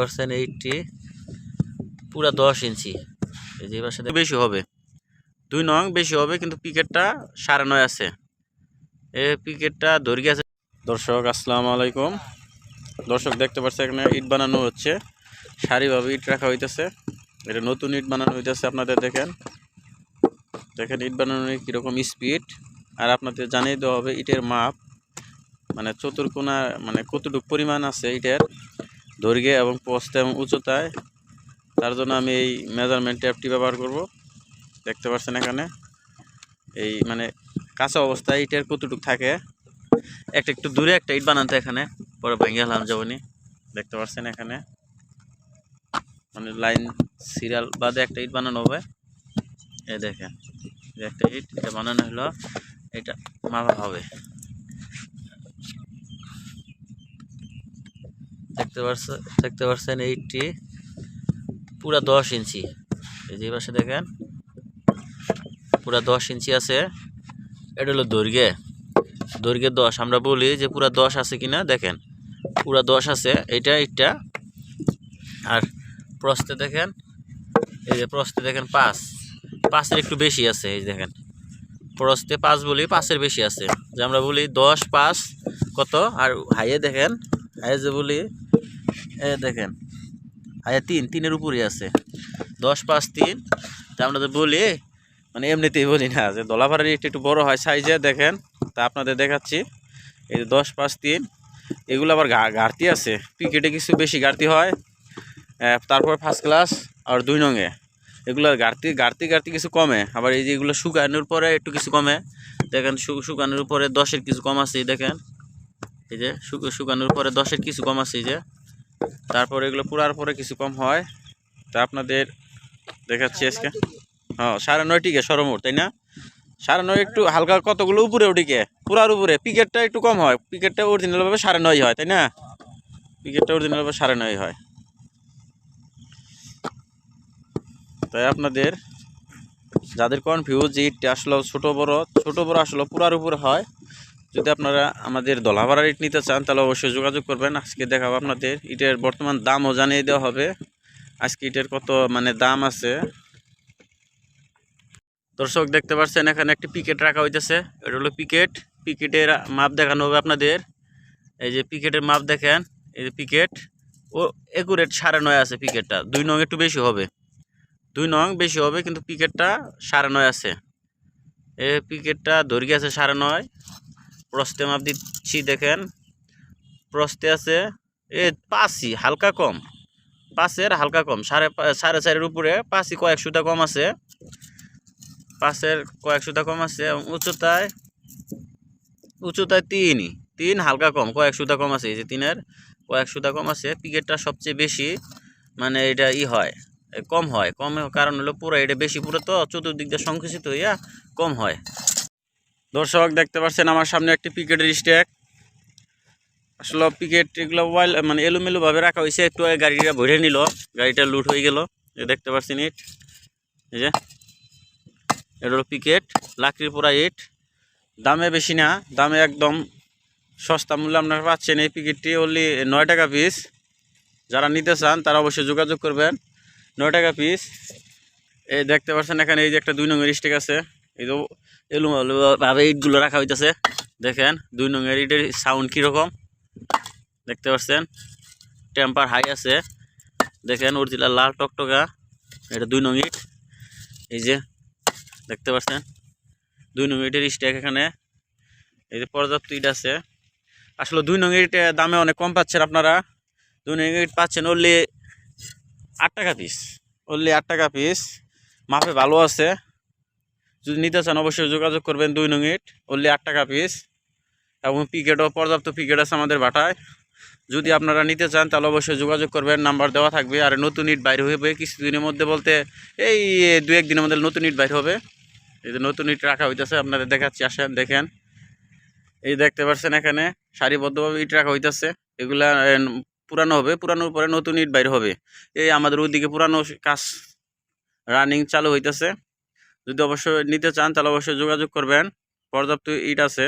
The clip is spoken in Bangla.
পার্সেন্ট এইটটি পুরা দশ ইঞ্চি। যে বেশি হবে। দুই নং বেশি হবে, কিন্তু পিকেটটা সাড়ে নয় আছে। এ পিকেটটা দৈর্ঘ্য আছে। দর্শক, আসসালামু আলাইকুম। দর্শক, দেখতে পাচ্ছেন এখানে ইট বানানো হচ্ছে। সারিভাবে ইট রাখা হইতেছে। এটা নতুন ইট বানানো হইতেছে আপনাদের দেখেন। দেখেন ইট বানানোর কীরকম স্পিড আর আপনাদের জানিয়ে দেওয়া হবে ইটের মাপ। মানে চতুর্কোনা মানে কতটুকু পরিমাণ আছে ইটের। দৈর্ঘ্যে এবং পোস্ত এবং উচ্চতায়। তার জন্য আমি এই মেজারমেন্ট ট্যাপটি ব্যবহার করব। দেখতে পাচ্ছেন এখানে। এই মানে কাঁচা অবস্থায় ইটের কতটুকু থাকে। একটা একটু দূরে একটা ইট বানাতে এখানে। পরে ভেঙে হলাম যাবনি দেখতে পাচ্ছেন এখানে। মানে লাইন সিরিয়াল বাদে একটা ইট বানানো হবে। এ দেখেন। একটা ইট, এটা বানানো হলো। এটা মাপা হবে। দেখতে পাচ্ছেন দেখতে পাচ্ছেন এইটটি, পুরা দশ ইঞ্চি। এই যে পাশে দেখেন, পুরা দশ ইঞ্চি আছে। এটা হলো দৈর্ঘ্যে। দৈর্ঘ্যে দশ, আমরা বলি যে পুরা দশ আছে কিনা, দেখেন, পুরা দশ আছে এটা এইটা। আর প্রস্তে দেখেন, এই যে প্রস্তে দেখেন পাঁচ। পাঁচের একটু বেশি আছে, এই দেখেন। প্রস্তে পাঁচ বলি পাঁচের বেশি আছে। যে আমরা বলি দশ, পাঁচ, কত? আর হাইয়ে দেখেন, হাইয়ে যে বলি এ দেখেন হাইয়ে তিন, তিনের উপরই আছে। দশ পাঁচ তিন, তা আমরা তো বলি মানে এমনিতেই বলি না যে দলাভাড়ার একটু একটু বড় হয় সাইজে, দেখেন, তা আপনাদের দেখাচ্ছি। এই যে দশ পাঁচ তিন, এগুলো আবার ঘাটতি আছে। ক্রিকেটে কিছু বেশি ঘাটতি হয়। তারপর ফার্স্ট ক্লাস আর দুই নঙে। এগুলো ঘাটতি ঘাটতি ঘাটতি কিছু কমে। আবার এই যে এগুলো শুকানোর পরে একটু কিছু কমে। দেখেন শুকানোর পরে দশের কিছু কম আছে দেখেন। এই যে শুক- শুকানোর পরে দশের কিছু কম আছে, এই যে। তারপরে এগুলো পুরার পরে কিছু কম হয়। তা আপনাদের দেখাচ্ছি আজকে। হ্যাঁ সাড়ে নয় টিকে সরমোট তাই না? সাড়ে নয় একটু হালকা কতগুলো উপরে ওটিকে পুরার উপরে। পিকেটটা একটু কম হয়। পিকেটটা অরিজিনালভাবে সাড়ে নয় হয়, তাই না? পিকেটটা অরিজিনালভাবে সাড়ে নয় হয়। তাই আপনাদের, যাদের কনফিউজ যে ইটটা আসলে ছোট বড় ছোট বড় আসলে পুরার উপরে হয়। যদি আপনারা আমাদের দলাভাড়ার ইট নিতে চান, তাহলে অবশ্যই যোগাযোগ করবেন। আজকে দেখাবো আপনাদের। ইটের বর্তমান দামও জানিয়ে দেওয়া হবে। আজকে ইটের কত মানে দাম আছে। দর্শক, দেখতে পাচ্ছেন, এখানে একটি পিকেট রাখা হইতেছে। এটা হলো পিকেট পিকেটের মাপ দেখানো হবে আপনাদের। এই যে পিকেটের মাপ দেখেন, এই যে পিকেট ও একুরেট সাড়ে নয় আছে পিকেটটা দুই নং একটু বেশি হবে। দুই নং বেশি হবে, কিন্তু পিকেটটা সাড়ে নয় আছে। এ পিকেটটা দৈর্ঘ্য আছে সাড়ে নয়। প্রস্তে মাপ দিচ্ছি, দেখেন। প্রস্তে আছে এ পাঁচই, হালকা কম। পাঁচের হালকা কম, সাড়ে সাড়ে চারের উপরে, পাঁচই কয়েক সুতা কম আছে। পাঁচের কয়েক সুতা কম আছে, এবং উচ্চতায় উচ্চতায় তিনই, তিন হালকা কম, কয়েক সুতা কম আছে, এই যে তিনের কয়েক সুতা কম আছে। পিকেটটা সবচেয়ে বেশি মানে এটা ই হয় কম হয়। কম কারণ হলো পুরো, এটা বেশি পুরো তো চতুর্দিক দিয়ে সংকুচিত হইয়া কম হয়। দর্শক, দেখতে পাচ্ছেন আমার সামনে একটি পিকেটের স্ট্যাক আসলে পিকেট এগুলো ওয়াইল মানে এলোমেলোভাবে রাখা হয়েছে, একটু গাড়িটা ভরে নিল, গাড়িটা লুট হয়ে গেল। এ দেখতে পাচ্ছেন ইট এই যে। এটা পিকেট লাকড়ির পোড়া ইট দামে বেশি না, দামে একদম সস্তা মূল্যে আপনারা পাচ্ছেন এই পিকেটটি অনলি নয় টাকা পিস যারা নিতে চান, তারা অবশ্যই যোগাযোগ করবেন। নয় টাকা পিস এই দেখতে পাচ্ছেন এখানে এই যে একটা দুই নম্বর স্টিক আছে। এই তো এলোমেলোভাবে ইটগুলো রাখা হইতেছে। দেখেন, দুই নঙের ইটের সাউন্ড কীরকম দেখতে পাচ্ছেন? টেম্পার হাই আছে। দেখেন অরিজিনাল লাল টকটকা, এটা দুই নং ইট। এই যে, দেখতে পাচ্ছেন? দুই নং ইটের স্ট্যাক এখানে। এই যে পর্যাপ্ত ইট আছে। আসলে দুই নং ইট দামে অনেক কম পাচ্ছেন আপনারা। দুই নং ইট পাচ্ছেন অনলি আট টাকা পিস অনলি আট টাকা পিস মাপে ভালো আছে। যদি নিতে চান, অবশ্যই যোগাযোগ করবেন দুই নং ইট অনলি আট টাকা পিস এবং পিকেটও পর্যাপ্ত পিকেট আছে আমাদের বাটায় যদি আপনারা নিতে চান, তাহলে অবশ্যই যোগাযোগ করবেন, নাম্বার দেওয়া থাকবে। আর নতুন ইট বাইরে হবে কিছুদিনের মধ্যে বলতে এই দু এক দিনের মধ্যে নতুন ইট বাইর হবে। এই যে নতুন ইট রাখা হইতেছে, আপনাদের দেখাচ্ছি, আসেন, দেখেন। এই দেখতে পাচ্ছেন এখানে, সারিবদ্ধভাবে ইট রাখা হইতেছে। এগুলা পুরানো হবে, পুরানোর পরে নতুন ইট বাইর হবে। এই আমাদের ওইদিকে পুরানো কাজ রানিং চালু হইতেছে। যদি অবশ্যই নিতে চান তাহলে অবশ্যই যোগাযোগ করবেন। পর্যাপ্ত ইট আছে।